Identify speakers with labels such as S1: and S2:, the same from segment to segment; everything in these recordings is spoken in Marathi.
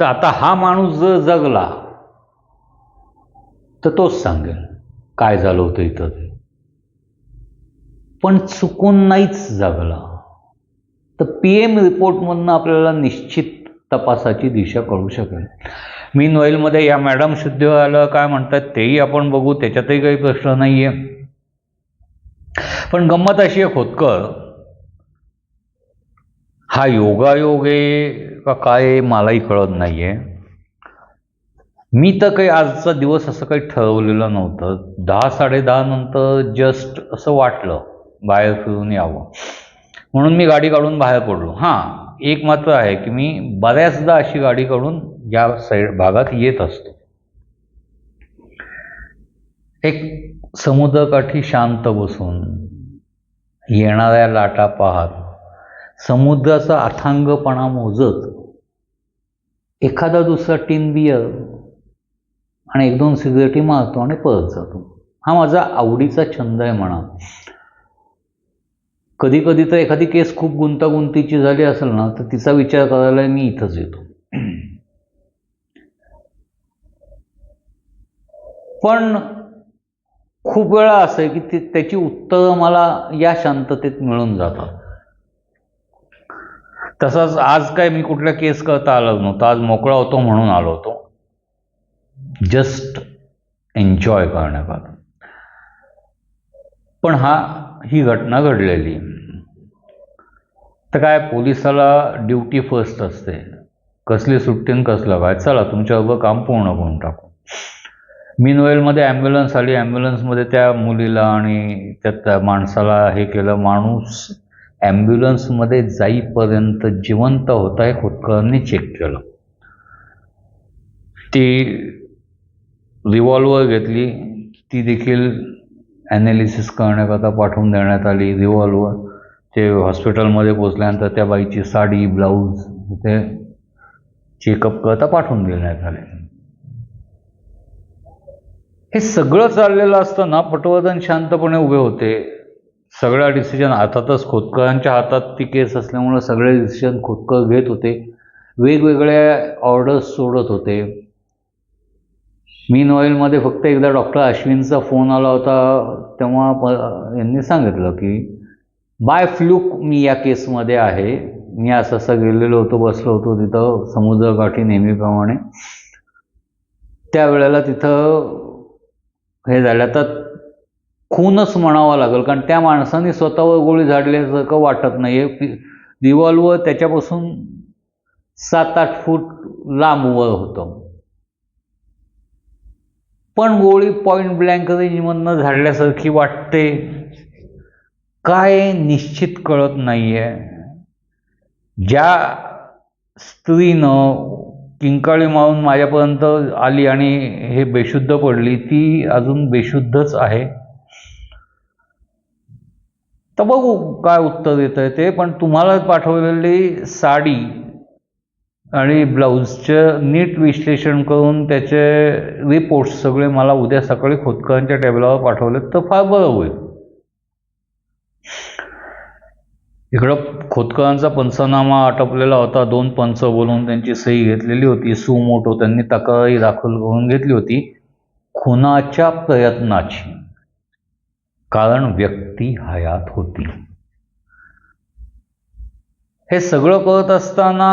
S1: तर आता हा माणूस जर जगला तर तोच सांगेल काय झालं होतं इथं? ते पण चुकून नाहीच जगला. तर पी एम रिपोर्टमधनं आपल्याला निश्चित तपासाची दिशा कळू शकेल. मी नोएलमध्ये या मॅडम शुद्ध आलं काय म्हणतात तेही आपण बघू त्याच्यातही काही प्रश्न नाही आहे पण गंमत अशी आहे खोतकर हा योगायोग आहे का काय मलाही कळत नाही आहे मी तर काही आजचा दिवस असं काही ठरवलेलं नव्हतं. दहा साडेदहा नंतर जस्ट असं वाटलं बाहेर फिरून यावं. म्हणून मी गाडी काढून बाहेर पडलो. हां एक मात्र आहे की मी बऱ्याचदा अशी गाडी काढून या साईड भागात येत असतो. एक समुद्रकाठी शांत बसून येणाऱ्या लाटा पाहत समुद्राचा अथांगपणा मोजत एखादा दुसरा टीन बियर आणि एक दोन सिगरेटी मारतो आणि परत जातो. हा माझा आवडीचा छंद आहे म्हणा. कधी कधी तर एखादी केस खूप गुंतागुंतीची झाली असेल ना तर तिचा विचार करायला मी इथंच येतो. पण खूप वेळा असं आहे की ती त्याची उत्तरं मला या शांततेत मिळून जातात. तसंच आज काय मी कुठल्या केस करता आलो नव्हतं. आज मोकळा होतो म्हणून आलो होतो. जस्ट एन्जॉय करण्याकरता पण हा ही घटना घडलेली. तर काय पोलिसाला ड्युटी फर्स्ट असते. कसली सुट्टीन कसलं काय? चला तुमच्याबरोबर काम पूर्ण करून टाकू. मी नोएलमध्ये ॲम्ब्युलन्स आली. ॲम्ब्युलन्समध्ये त्या मुलीला आणि त्या माणसाला हे केलं. माणूस ॲम्ब्युलन्समध्ये जाईपर्यंत जिवंत होता हे खोतकरांनी चेक केलं. ती रिव्हॉल्वर घेतली. ती देखील ॲनालिसिस करण्याकरता पाठवून देण्यात आली. रिव्हॉल्वर ते हॉस्पिटलमध्ये पोचल्यानंतर त्या बाईची साडी ब्लाऊज ते चेकअप करता पाठवून देण्यात आले. हे सगळं चाललेलं असताना पटवर्धन शांतपणे उभे होते. सगळा डिसिजन हातातच खोतकरांच्या हातात ती केस असल्यामुळं सगळे डिसिजन खोतकर घेत होते. वेगवेगळ्या ऑर्डर्स सोडत होते. मीन ऑइलमध्ये फक्त एकदा डॉक्टर अश्विनचा फोन आला होता तेव्हा प यांनी सांगितलं की बाय फ्लूक मी या केसमध्ये आहे. मी असं असं गेलेलो होतो बसलो होतो तिथं समुद्रकाठी नेहमीप्रमाणे. त्यावेळेला तिथं हे झालं. तर खूनच म्हणावा लागेल. कारण त्या माणसाने स्वतःवर गोळी झाडल्यासारखं वाटत नाही. आहे रिव्हॉल्वर त्याच्यापासून सात आठ फूट लांबवर होतं. पण गोळी पॉईंट ब्लँक रेंजमधनं झाडल्यासारखी वाटते. काय निश्चित कळत नाही आहे ज्या स्त्रीनं किंकाळी मारून माझ्यापर्यंत आली आणि हे बेशुद्ध पडली ती अजून बेशुद्धच आहे. तर बघू काय उत्तर येतं आहे ते. पण तुम्हाला पाठवलेली साडी आणि ब्लाऊजचं नीट विश्लेषण करून त्याचे रिपोर्ट्स सगळे मला उद्या सकाळी खोतकरांच्या टेबलावर पाठवलेत तर फार बरं होईल. इकडं खोतकरांचा पंचनामा आटपलेला होता. दोन पंच बोलून त्यांची सही घेतलेली होती. सुमोटो त्यांनी तक्रारी दाखल करून घेतली होती. खुनाच्या प्रयत्नाची. कारण व्यक्ती हयात होती. हे सगळं करत असताना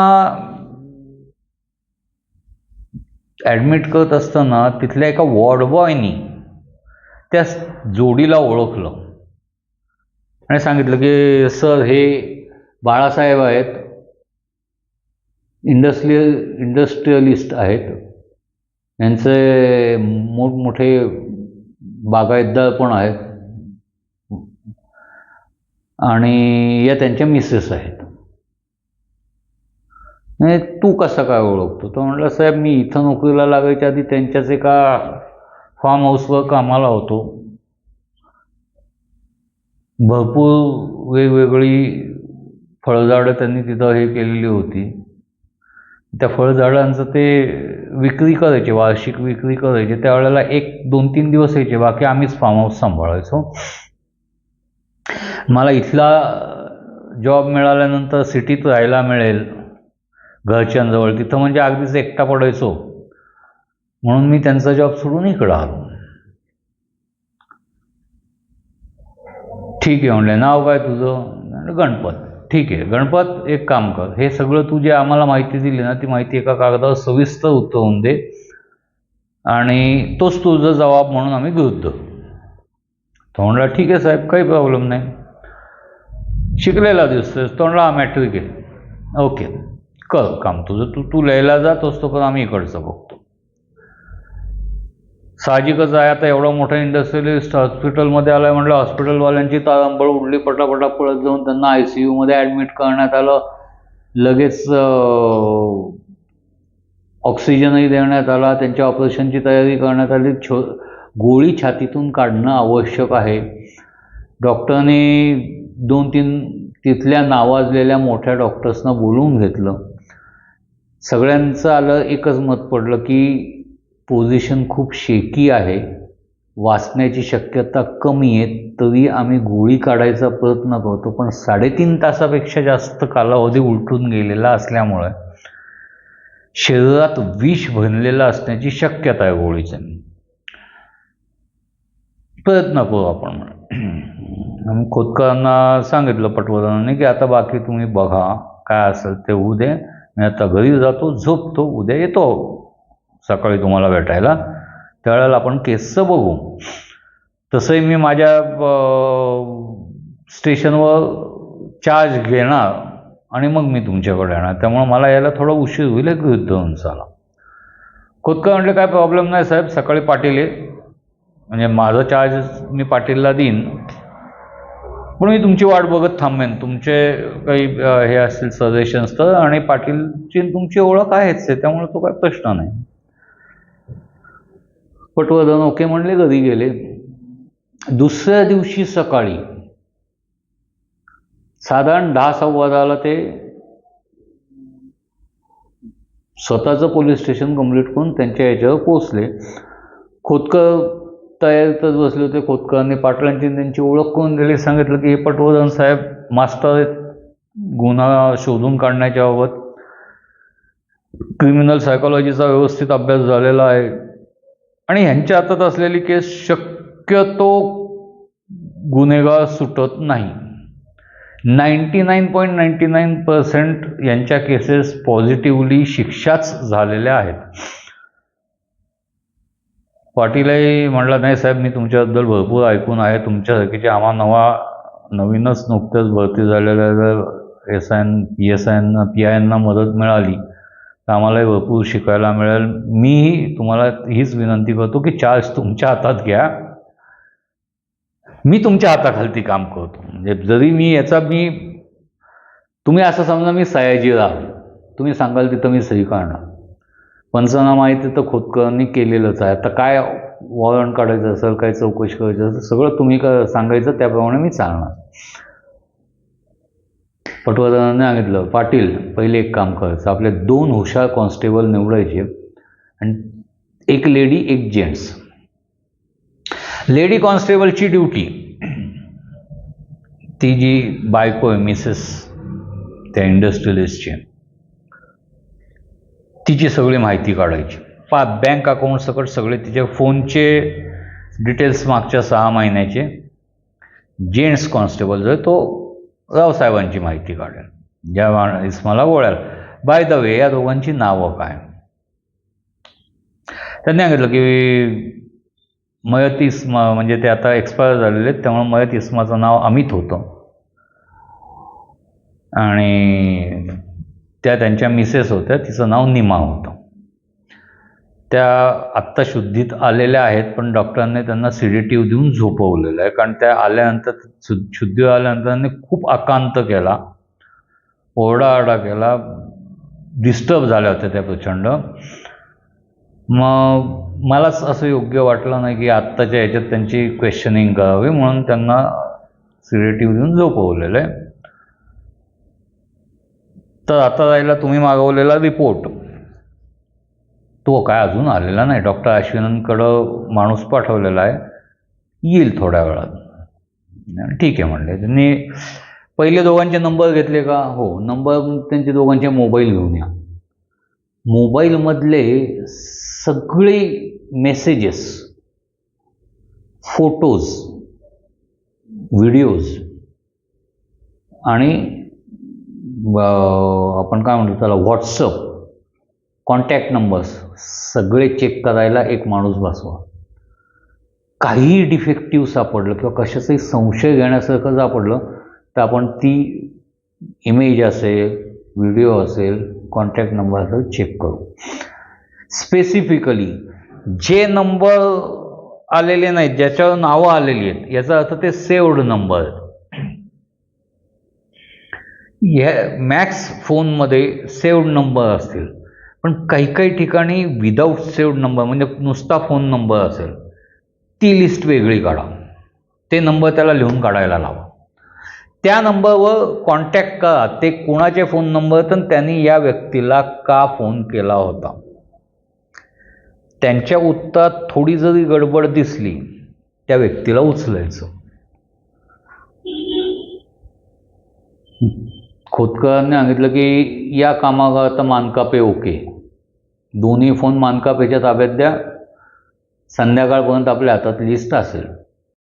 S1: ॲडमिट करत असताना तिथल्या एका वॉर्डबॉयनी त्या जोडीला ओळखलं. आणि सांगितलं की सर हे बाळासाहेब आहेत. इंडस्ट्रियल इंडस्ट्रियलिस्ट आहेत. यांचे मोठमोठे बागायतदार पण आहेत. आणि या त्यांच्या मिसेस आहेत. नाही तू कसं काय ओळखतो? तो म्हटलं साहेब मी इथं नोकरीला लागायच्या आधी त्यांच्याच एका फार्म हाऊसवर कामाला होतो. भरपूर वेगवेगळी फळझाडं त्यांनी तिथं हे केलेली होती. त्या फळझाडांचं ते विक्री करायचे वार्षिक विक्री करायचे. त्यावेळेला एक दोन तीन दिवस यायचे. बाकी आम्हीच फार्म हाऊस सांभाळायचो. मला इथला जॉब मिळाल्यानंतर सिटीत राहायला मिळेल घरच्यांजवळ. तिथं म्हणजे अगदीच एकटा पडायचो. म्हणून मी त्यांचा जॉब सोडून इकडं आलो. ठीक आहे म्हणले नाव काय तुझं? गणपत. ठीक आहे गणपत एक काम कर. हे सगळं तू जे आम्हाला माहिती दिली ना ती माहिती एका कागदावर सविस्तर उतरवून दे. आणि तोच तुझा जबाब म्हणून आम्ही गृहीत धरू तो म्हणला ठीक आहे साहेब काही प्रॉब्लेम नाही. शिकलेला दिसतोय तो म्हणला मॅट्रिक आहे ओके कर काम तुझं तू तू लिहायला जात असतो पण आम्ही इकडचं बघतो. साहजिकच आहे आता एवढा मोठा इंडस्ट्रियलिस्ट हॉस्पिटलमध्ये आलाय म्हटलं हॉस्पिटलवाल्यांची तारांबळ उडली पटापटा पळत जाऊन त्यांना आय सी यूमध्ये ॲडमिट करण्यात आलं. लगेच ऑक्सिजनही देण्यात आला त्यांच्या ऑपरेशनची तयारी करण्यात आली. छो गोळी छातीतून काढणं आवश्यक आहे. डॉक्टरने दोन तीन तिथल्या नावाजलेल्या मोठ्या डॉक्टर्सना बोलवून घेतलं. सगळ्यांचं आलं एकच मत पडलं की पोझिशन खूप शेकी आहे. वाचण्याची शक्यता कमी आहे तरी आम्ही गोळी काढायचा प्रयत्न करतो पण साडेतीन तासापेक्षा जास्त कालावधी उलटून गेलेला असल्यामुळे शरीरात विष भरलेलं असण्याची शक्यता आहे गोळीच्या प्रयत्न करू आपण म्हणून. खोतकरांना सांगितलं पटवर्धनांनी की आता बाकी तुम्ही बघा काय असेल ते होऊ दे. मी आता घरी जातो झोपतो उद्या येतो. सकाळी तुम्हाला भेटायला. त्यावेळेला आपण केसचं बघू. तसंही मी माझ्या स्टेशनवर चार्ज घेणार आणि मग मी तुमच्याकडे येणार. त्यामुळे मला यायला थोडा उशीर होईल एक युद्ध चला खोतकर म्हटलं काय प्रॉब्लेम नाही साहेब सकाळी पाटील आहे म्हणजे माझं चार्ज मी पाटीलला देईन. पण मी तुमची वाट बघत थांबेन. तुमचे काही हे असतील सजेशन्स तर आणि पाटीलची तुमची ओळख आहेच आहे त्यामुळे तो काय प्रश्न नाही. पटवर्धन ओके म्हणले घरी गेले. दुसऱ्या दिवशी सकाळी साधारण दहा सव्वादाला ते स्वतःचं पोलीस स्टेशन कंप्लीट करून त्यांच्या याच्यावर पोचले खोदकर तयारीतच बसले होते खोतकरांनी. पाटलांची त्यांची ओळख करून दिली. सांगितलं की हे पटवर्धन साहेब मास्टर आहेत. गुन्हा शोधून काढण्याच्या बाबत क्रिमिनल सायकोलॉजीचा व्यवस्थित अभ्यास झालेला आहे. आणि ह्यांच्या हातात असलेली केस शक्यतो गुन्हेगार सुटत नाही. Ninety nine point ninety nine percent यांच्या केसेस पॉझिटिव्हली शिक्षाच झालेल्या आहेत. पाटीलही म्हणला नाही साहेब मी तुमच्याबद्दल भरपूर ऐकून आहे. तुमच्यासारखीचे आम्हा नवा नवीनच नुकत्याच भरती झालेल्या S I N P S I N P I एनना मदत मिळाली तर आम्हालाही भरपूर शिकायला मिळेल. मीही तुम्हाला हीच विनंती करतो की चार्ज तुमच्या हातात घ्या. मी तुमच्या हाताखालती काम करतो. म्हणजे जरी मी याचा मी तुम्ही असं समजा मी सयाजीराव. तुम्ही सांगाल तिथं मी सही पंचनामा आहे तिथं खोदकरांनी केलेलंच आहे. आता काय वॉरंट काढायचं असेल काय चौकशी करायची असेल सगळं तुम्ही का सांगायचं त्याप्रमाणे मी चालणार. पटवर्धनाने सांगितलं पाटील पहिले एक काम करायचं आपले दोन हुशार कॉन्स्टेबल निवडायचे आणि एक लेडी एक जेंट्स. Lady कॉन्स्टेबलची duty. ती जी बायको आहे मिसेस त्या इंडस्ट्रियलिस्टची. तिची सगळी माहिती काढायची. पा बँक अकाउंट सकट सगळे तिचे फोनचे डिटेल्स मागच्या सहा महिन्याचे. जेंट्स कॉन्स्टेबल जो आहे तो रावसाहेबांची माहिती काढेल. ज्या माणूस इस्माला गोळ्याल बाय द वे या दोघांची नावं काय? त्यांनी सांगितलं की मयत इस्मा म्हणजे ते आता एक्सपायर झालेले आहेत त्यामुळे मयत इस्माचं नाव अमित होतं. आणि त्या त्यांच्या मिसेस होत्या. तिचं नाव निमा होतं. त्या आत्ता शुद्धीत आलेल्या आहेत पण डॉक्टरांनी त्यांना सिडेटिव्ह देऊन झोपवलेलं आहे. कारण त्या आल्यानंतर शु- शुद्धी आल्यानंतर त्यांनी खूप आकांत केला. ओरडाआरडा केला. डिस्टर्ब झाल्या होत्या त्या प्रचंड. मग मलाच असं योग्य वाटलं नाही की आत्ताच्या ह्याच्यात त्यांची क्वेश्चनिंग करावी म्हणून त्यांना सिडेटिव्ह देऊन झोपवलेलं आहे. तर आता राहिला तुम्ही मागवलेला रिपोर्ट तो काय अजून आलेला नाही. डॉक्टर अश्विनंकडं माणूस पाठवलेला आहे. येईल थोड्या वेळात. ठीक आहे म्हणले. त्यांनी पहिले दोघांचे नंबर घेतले का? हो नंबर त्यांचे दोघांचे मोबाईल घेऊन या. मोबाईलमधले सगळे मेसेजेस फोटोज व्हिडिओज आणि आपण काय म्हणतो त्याला व्हॉट्सअप कॉन्टॅक्ट नंबर्स सगळे चेक करायला एक माणूस बसवा. काहीही डिफेक्टिव्ह सापडलं किंवा कशाचाही संशय घेण्यासारखं सापडलं तर आपण ती इमेज असेल व्हिडिओ असेल कॉन्टॅक्ट नंबर असेल चेक करू. स्पेसिफिकली जे नंबर आलेले नाहीत ज्याच्यावर नावं आलेली आहेत याचा अर्थ ते सेव्ड नंबर आहेत ह्या मॅक्स फोनमध्ये सेव्ड नंबर असतील. पण काही काही ठिकाणी विदाऊट सेव्ड नंबर म्हणजे नुसता फोन नंबर असेल. ती लिस्ट वेगळी काढा. ते नंबर त्याला लिहून काढायला लावा. त्या नंबरवर कॉन्टॅक्ट करा. ते कोणाचे फोन नंबर तर त्यांनी या व्यक्तीला का फोन केला होता? त्यांच्या उत्तरात थोडी जरी गडबड दिसली त्या व्यक्तीला उचलायचं. खोतकरांनी सांगितलं की या कामाकरता मानकापे ओके. दोन्ही फोन मानकापेच्या ताब्यात द्या. संध्याकाळपर्यंत आपल्या हातात लिस्ट असेल.